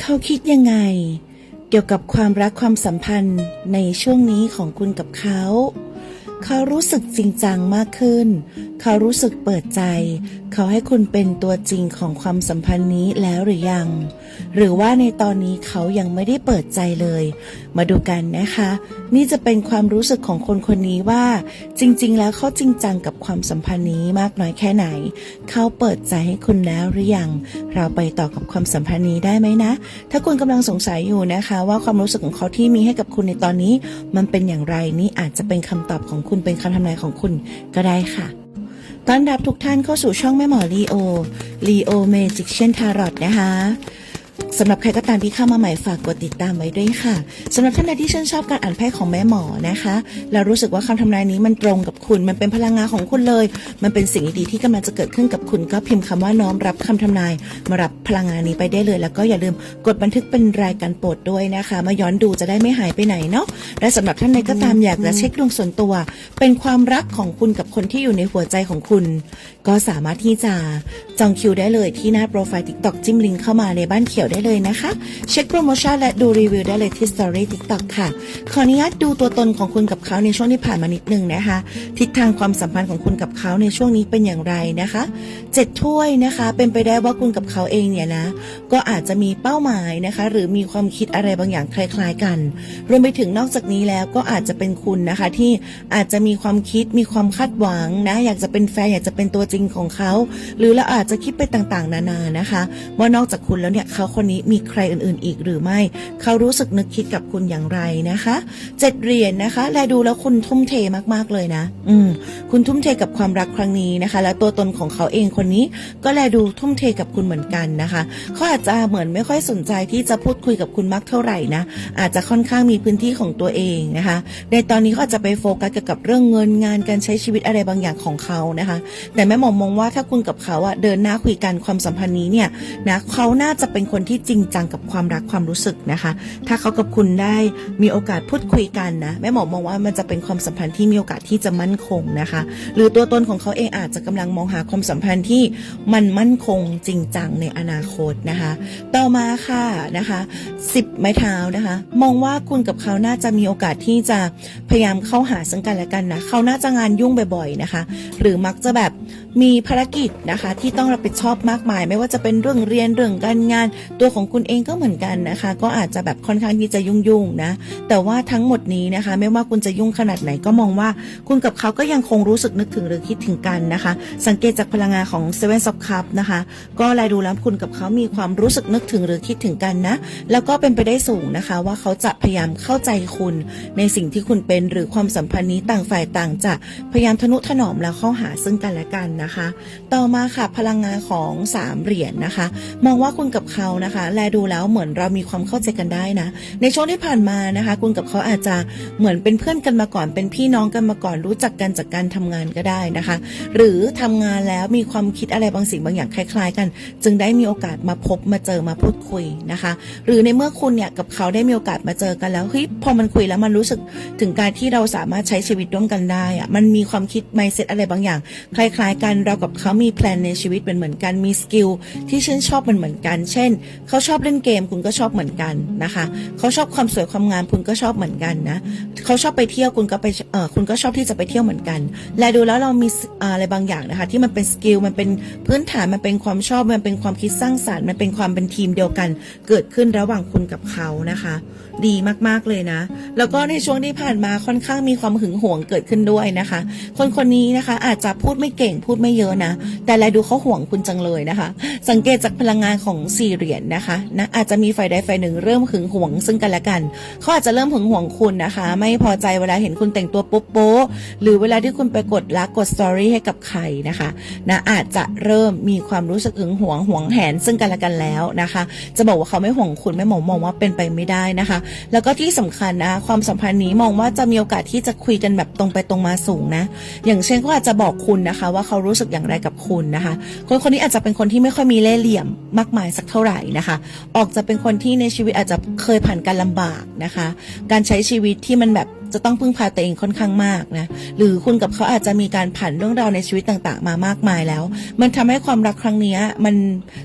เขาคิดยังไง เกี่ยวกับความรักความสัมพันธ์ในช่วงนี้ของคุณกับเขา เขารู้สึกจริงจังมากขึ้น เขารู้สึกเปิดใจ เขาให้คุณเป็นตัวจริงของความสัมพันธ์นี้แล้วหรือยัง หรือว่าในตอนนี้เขายังไม่ได้เปิดใจเลย มาดูกันนะคะ นี่จะเป็นความรู้สึกของคนคนนี้ว่า จริง ๆ แล้วเขาจริงจังกับความสัมพันธ์นี้มากน้อยแค่ไหน เขาเปิดใจให้คุณแล้วหรือยัง เราไปต่อกับความสัมพันธ์นี้ได้ไหมนะ ถ้าคุณกำลังสงสัยอยู่นะคะ ว่าความรู้สึกของเขาที่มีให้กับคุณในตอนนี้ มันเป็นอย่างไรนี่อาจจะเป็นคำตอบของคุณเป็นคำทำนายของคุณก็ได้ค่ะ ต้อนรับทุกท่านเข้าสู่ช่องแม่หมอลีโอลีโอเมจิกเช่นทารอตนะคะ สำหรับใครก็ตามที่เข้ามาใหม่ฝากกดติดตามไว้ด้วยค่ะสำหรับท่านใดที่ชื่นชอบการอ่านไพ่ของแม่หมอนะคะ แล้วรู้สึกว่าคำทำนายนี้มันตรงกับคุณมันเป็นพลังงานของคุณเลย มันเป็นสิ่งดีๆที่กำลังจะเกิดขึ้นกับคุณก็พิมพ์คำว่าน้อมรับคำทำนาย มารับพลังงานนี้ไปได้เลย แล้วก็อย่าลืมกดบันทึกเป็นรายการโปรดด้วยนะคะ มาย้อนดูจะได้ไม่หายไปไหนเนาะและสำหรับท่านใดก็ตามอยากจะเช็คดวงส่วนตัว เป็นความรักของคุณกับคนที่อยู่ในหัวใจของคุณ ก็สามารถที่จะจองคิวได้เลยที่หน้าโปรไฟล์ TikTok จิ้มลิงก์เข้ามาในบ้านเขียวได้เลยนะคะ เช็คโปรโมชั่นและดูรีวิวได้เลยที่ Story TikTok ค่ะ ขออนุญาตดูตัวตนของคุณกับเขาในช่วงที่ผ่านมานิดนึงนะคะ ทิศทางความสัมพันธ์ของคุณกับเขาในช่วงนี้เป็นอย่างไรนะคะเจ็ดถ้วยนะคะ เป็นไปได้ว่าคุณกับเขาเองเนี่ยนะ ก็อาจจะมีเป้าหมายนะคะ หรือมีความคิดอะไรบางอย่างคล้าย ๆ กัน รวมไปถึงนอกจากนี้แล้วก็อาจจะเป็นคุณนะคะที่อาจจะมีความคิดมีความคาดหวังนะ อยากจะเป็นแฟนอยากจะเป็นตัวจริงของเขา หรือเราอาจจะคิดไปต่างๆ นานานะคะ ว่านอกจากคุณแล้วเนี่ยเขาคนนี้มีใครอื่นๆอีกหรือไม่ เขารู้สึกนึกคิดกับคุณอย่างไรนะคะเจ็ดเหรียญนะคะ และดูแล้วคุณทุ่มเทมากๆเลยนะ อืม คุณทุ่มเทกับความรักครั้งนี้นะคะ และตัวตนของเขาเองคนนี้ก็แลดูทุ่มเทกับคุณเหมือนกันนะคะเขาอาจจะเหมือนไม่ค่อยสนใจที่จะพูดคุยกับคุณมากเท่าไหร่นะ อาจจะค่อนข้างมีพื้นที่ของตัวเองนะคะ ในตอนนี้เขาอาจจะไปโฟกัสเกี่ยวกับเรื่องเงินงานการใช้ชีวิตอะไรบางอย่างของเขานะคะ แต่แม่หมอมองว่าถ้าคุณกับเขาอะเดินหน้าคุยกันความสัมพันธ์นี้เนี่ยนะเขาน่าจะเป็นคนที่จริงจังกับความรักความรู้สึกนะคะ ถ้าเขากับคุณได้มีโอกาสพูดคุยกันนะแม่หมอมองว่ามันจะเป็นความสัมพันธ์ที่มีโอกาสที่จะมั่นคงนะคะ หรือตัวตนของเขาเองอาจจะกำลังมองหาความสัมพันธ์ที่มันมั่นคงจริงจังในอนาคตนะคะ ต่อมาค่ะนะคะสิบไม้เท้านะคะ มองว่าคุณกับเขาน่าจะมีโอกาสที่จะพยายามเข้าหาซึ่งกันและกันนะเขาน่าจะงานยุ่งบ่อยๆนะคะ หรือมักจะแบบมีภารกิจนะคะ ที่ต้องรับผิดชอบมากมาย ไม่ว่าจะเป็นเรื่องเรียนเรื่องการงานตัวัวของคุณเองก็เหมือนกันนะคะ ก็อาจจะแบบค่อนข้างที่จะยุ่งๆนะ แต่ว่าทั้งหมดนี้นะคะ ไม่ว่าคุณจะยุ่งขนาดไหนก็มองว่า คุณกับเขาก็ยังคงรู้สึกนึกถึงหรือคิดถึงกันนะคะ สังเกตจากพลังงานของ Seven of Cups นะคะ ก็แลดูแล้วคุณกับเขามีความรู้สึกนึกถึงหรือคิดถึงกันนะ แล้วก็เป็นไปได้สูงนะคะ ว่าเขาจะพยายามเข้าใจคุณในสิ่งที่คุณเป็นหรือความสัมพันธ์นี้ต่างฝ่ายต่างจะพยายามทนุถนอมแล้วเข้าหาซึ่งกันและกันนะคะ ต่อมาค่ะพลังงานของสามเหรียญนะคะ มองว่าคุณกับเขานะคะแลดูแล้วเหมือนเรามีความเข้าใจกันได้นะ ในช่วงที่ผ่านมานะคะ คุณกับเขาอาจจะเหมือนเป็นเพื่อนกันมาก่อน เป็นพี่น้องกันมาก่อนรู้จักกันจากการทำงานก็ได้นะคะ หรือทำงานแล้วมีความคิดอะไรบางสิ่งบางอย่างคล้าย ๆ กัน จึงได้มีโอกาสมาพบมาเจอมาพูดคุยนะคะ หรือในเมื่อคุณเนี่ยกับเขาได้มีโอกาสมาเจอกันแล้วเฮ้ยพอมันคุยแล้วมันรู้สึกถึงการที่เราสามารถใช้ชีวิตร่วมกันได้อะมันมีความคิด mindset อะไรบางอย่าง คล้าย ๆ กันเรากับเขามีแพลนในชีวิตเป็นเหมือนกันมีสกิลที่ชื่นชอบมันเหมือนกัน เช่นเขาชอบเล่นเกมคุณก็ชอบเหมือนกันนะคะ เขาชอบความสวยความงามคุณก็ชอบเหมือนกันนะเขาชอบไปเที่ยวคุณก็ไปเออคุณก็ชอบที่จะไปเที่ยวเหมือนกัน และดูแล้วเรามีอะไรบางอย่างนะคะ ที่มันเป็นสกิลมันเป็นพื้นฐานมันเป็นความชอบมันเป็นความคิดสร้างสรรค์มันเป็นความเป็นทีมเดียวกัน เกิดขึ้นระหว่างคุณกับเขานะคะดีมากๆเลยนะ แล้วก็ในช่วงที่ผ่านมาค่อนข้างมีความหึงหวงเกิดขึ้นด้วยนะคะ คนคนนี้นะคะ อาจจะพูดไม่เก่งพูดไม่เยอะนะ แต่แลดูเขาห่วงคุณจังเลยนะคะ สังเกตจากพลังงานของสี่เหรียญนะคะนะอาจจะมีฝ่ายใดฝ่ายหนึ่งเริ่มหึงหวงซึ่งกันและกันเขาอาจจะเริ่มหึงหวงคุณนะคะ ไม่พอใจเวลาเห็นคุณแต่งตัวโป๊ะหรือเวลาที่คุณไปกดลักกดสตอรี่ให้กับใครนะคะนะอาจจะเริ่มมีความรู้สึกหึงหวงหวงแหนซึ่งกันและกันแล้วนะคะ จะบอกว่าเขาไม่ห่วงคุณไม่มองมองว่าเป็นไปไม่ได้นะคะแล้วก็ที่สำคัญนะ ความสัมพันธ์นี้มองว่าจะมีโอกาสที่จะคุยกันแบบตรงไปตรงมาสูงนะ อย่างเช่นเขาอาจจะบอกคุณนะคะ ว่าเขารู้สึกอย่างไรกับคุณนะคะ คนคนนี้อาจจะเป็นคนที่ไม่ค่อยมีเล่ห์เหลี่ยมมากมายสักเท่าไหร่นะคะ ออกจะเป็นคนที่ในชีวิตอาจจะเคยผ่านการลำบากนะคะ การใช้ชีวิตที่มันแบบ จะต้องพึ่งพาตัวเองค่อนข้างมากนะหรือคุณกับเขาอาจจะมีการผ่านเรื่องราวในชีวิตต่างๆ มามากมายแล้ว มันทำให้ความรักครั้งนี้มัน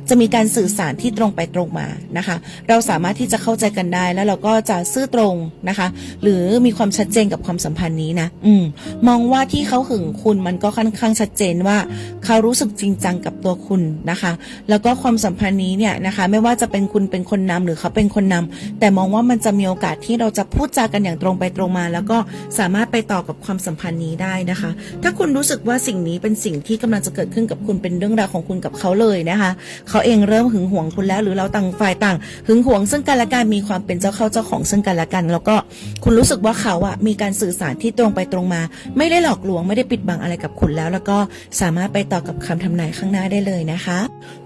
จะมีการสื่อสารที่ตรงไปตรงมานะคะ เราสามารถที่จะเข้าใจกันได้แล้วเราก็จะซื่อตรงนะคะ หรือมีความชัดเจนกับความสัมพันธ์นี้นะอืมมองว่าที่เขาหึงคุณมันก็ค่อนข้างชัดเจนว่า เขารู้สึกจริงจังกับตัวคุณนะคะ แล้วก็ความสัมพันธ์นี้เนี่ยนะคะ ไม่ว่าจะเป็นคุณเป็นคนนำหรือเขาเป็นคนนำแต่มองว่ามันจะมีโอกาสที่เราจะพูดจากันอย่างตรงไปตรงมาแล้วก็สามารถไปต่อกับความสัมพันธ์นี้ได้นะคะ ถ้าคุณรู้สึกว่าสิ่งนี้เป็นสิ่งที่กำลังจะเกิดขึ้นกับคุณเป็นเรื่องราวของคุณกับเขาเลยนะคะเขาเองเริ่มหึงหวงคุณแล้ว หรือเราต่างฝ่ายต่างหึงหวงซึ่งกันและกันมีความเป็นเจ้าเข้าเจ้าของซึ่งกันและกัน แล้วก็คุณรู้สึกว่าเขาอะมีการสื่อสารที่ตรงไปตรงมา ไม่ได้หลอกลวงไม่ได้ปิดบังอะไรกับคุณแล้ว แล้วก็สามารถไปต่อกับคำทำนายข้างหน้าได้เลยนะคะ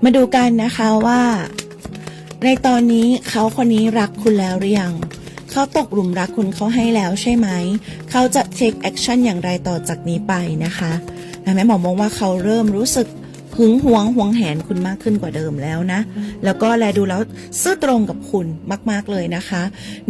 มาดูกันนะคะว่า ในตอนนี้เขาคนนี้รักคุณแล้วหรือยัง เขาตกหลุมรักคุณเขาให้แล้วใช่ไหม เขาจะ take action อย่างไรต่อจากนี้ไปนะคะแม่หมอมองว่าเขาเริ่มรู้สึก หึงหวงหวงแหนคุณมากขึ้นกว่าเดิมแล้วนะ แล้วก็แลดูแล้วซื่อตรงกับคุณมาก ๆ เลยนะคะ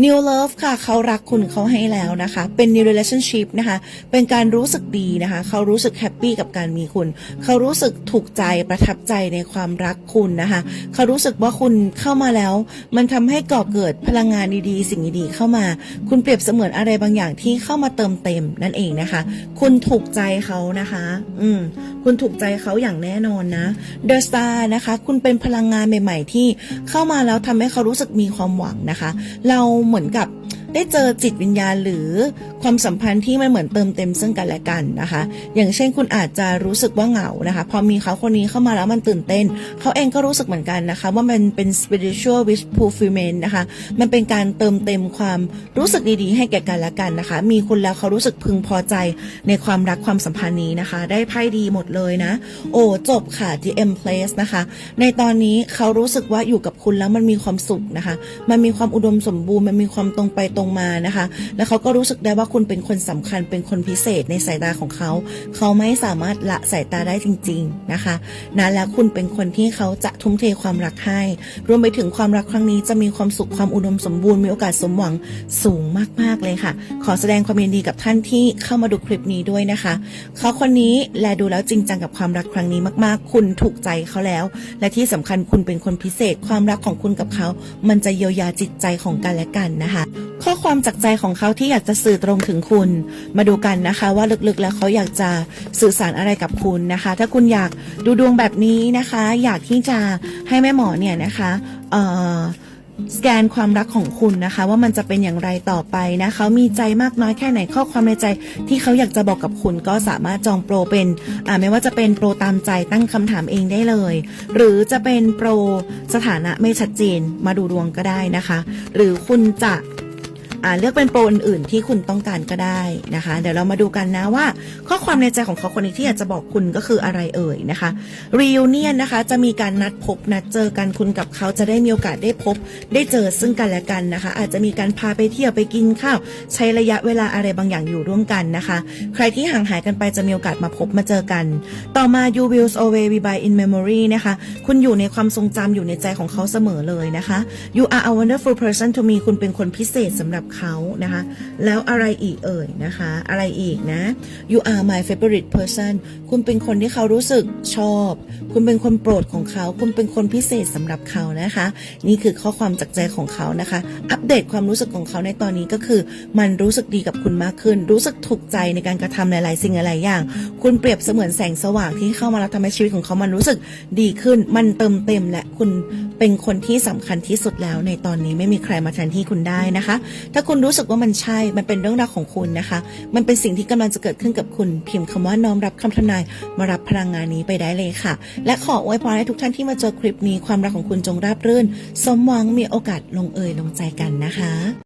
new love ค่ะ เขารักคุณเขาให้แล้วนะคะ เป็น new relationship นะคะ เป็นการรู้สึกดีนะคะ เขารู้สึกแฮปปี้กับการมีคุณ เขารู้สึกถูกใจประทับใจในความรักคุณนะคะ เขารู้สึกว่าคุณเข้ามาแล้ว มันทำให้ก่อเกิดพลังงานดีๆ สิ่งดีๆเข้ามา คุณเปรียบเสมือนอะไรบางอย่างที่เข้ามาเติมเต็มนั่นเองนะคะ คุณถูกใจเขานะคะ อืม คุณถูกใจเขาอย่างแน่นอนนะ The Star นะคะ คุณเป็นพลังงานใหม่ ๆ ที่เข้ามาแล้วทำให้เขารู้สึกมีความหวังนะคะ เราเหมือนกับ ได้เจอจิตวิญญาณหรือความสัมพันธ์ที่มันเหมือนเติมเต็มซึ่งกันและกันนะคะ อย่างเช่นคุณอาจจะรู้สึกว่าเหงานะคะ พอมีเขาคนนี้เข้ามาแล้วมันตื่นเต้น เขาเองก็รู้สึกเหมือนกันนะคะ ว่ามันเป็น spiritual wish fulfillment นะคะ มันเป็นการเติมเต็มความรู้สึกดีๆ ให้แก่กันและกันนะคะ มีคุณแล้วเขารู้สึกพึงพอใจในความรักความสัมพันธ์นี้นะคะ ได้ไพ่ดีหมดเลยนะ โอ้จบค่ะ The M Place นะคะ ในตอนนี้เขารู้สึกว่าอยู่กับคุณแล้วมันมีความสุขนะคะ มันมีความอุดมสมบูรณ์ มันมีความตรงไปตรงมานะคะ แล้วเขาก็รู้สึกได้ว่าคุณเป็นคนสำคัญเป็นคนพิเศษในสายตาของเขา เขาไม่สามารถละสายตาได้จริง ๆนะคะนะแล้วคุณเป็นคนที่เขาจะทุ่มเทความรักให้ รวมไปถึงความรักครั้งนี้จะมีความสุขความอุดมสมบูรณ์มีโอกาสสมหวังสูงมากๆเลยค่ะ ขอแสดงความยินดีกับท่านที่เข้ามาดูคลิปนี้ด้วยนะคะ เขาคนนี้แลดูแล้วจริงจังกับความรักครั้งนี้มาก ๆ คุณถูกใจเขาแล้ว และที่สำคัญคุณเป็นคนพิเศษ ความรักของคุณกับเขา มันจะเยียวยาจิตใจของกันและกันนะคะ ข้อความจากใจของเขาที่อยากจะสื่อตรงถึงคุณ มาดูกันนะคะ ว่าลึกๆแล้วเขาอยากจะสื่อสารอะไรกับคุณนะคะ ถ้าคุณอยากดูดวงแบบนี้นะคะ อยากที่จะให้แม่หมอเนี่ยนะคะเอ่อสแกนความรักของคุณนะคะ ว่ามันจะเป็นอย่างไรต่อไปนะเขามีใจมากน้อยแค่ไหนข้อความในใจที่เขาอยากจะบอกกับคุณก็สามารถจองโปรเป็นอ่าไม่ว่าจะเป็นโปรตามใจตั้งคำถามเองได้เลย หรือจะเป็นโปรสถานะไม่ชัดเจนมาดูดวงก็ได้นะคะ หรือคุณจะ อ่าเลือกเป็นโปรอื่นๆที่คุณต้องการก็ได้นะคะ เดี๋ยวเรามาดูกันนะว่า ข้อความในใจของเขาคนนี้ที่อยากจะบอกคุณก็คืออะไรเอ่ยนะคะ reunion นะคะจะมีการนัดพบนัดเจอกันคุณกับเขาจะได้มีโอกาสได้พบ ได้เจอซึ่งกันและกันนะคะ อาจจะมีการพาไปเที่ยวไปกินข้าว ใช้ระยะเวลาอะไรบางอย่างอยู่ร่วมกันนะคะ ใครที่ห่างหายกันไปจะมีโอกาสมาพบมาเจอกัน ต่อมา you will always be by in memory นะคะ คุณอยู่ในความทรงจำอยู่ในใจของเขาเสมอเลยนะคะ you are a wonderful person to me คุณเป็นคนพิเศษสำหรับเขานะคะ แล้วอะไรอีกเอ่ยนะคะ อะไรอีกนะ you are my favorite person คุณเป็นคนที่เขารู้สึกชอบ คุณเป็นคนโปรดของเขา คุณเป็นคนพิเศษสำหรับเขานะคะ นี่คือข้อความจากใจของเขานะคะ อัปเดตความรู้สึกของเขาในตอนนี้ก็คือ มันรู้สึกดีกับคุณมากขึ้น รู้สึกถูกใจในการกระทำหลาย ๆ สิ่งหลายๆอย่าง คุณเปรียบเสมือนแสงสว่างที่เข้ามาแล้วทำให้ชีวิตของเขามันรู้สึกดีขึ้น มันเติมเต็มและคุณเป็นคนที่สำคัญที่สุดแล้วในตอนนี้ไม่มีใครมาแทนที่คุณได้นะคะ ถ้าคุณรู้สึกว่ามันใช่ มันเป็นเรื่องราวของคุณนะคะ มันเป็นสิ่งที่กำลังจะเกิดขึ้นกับคุณ พิมพ์คำว่าน้อมรับคำทนาย มารับพลังงานนี้ไปได้เลยค่ะ และขออวยพรให้ทุกท่านที่มาเจอคลิปนี้ความรักของคุณจงราบรื่น สมหวังมีโอกาสลงเอยลงใจกันนะคะ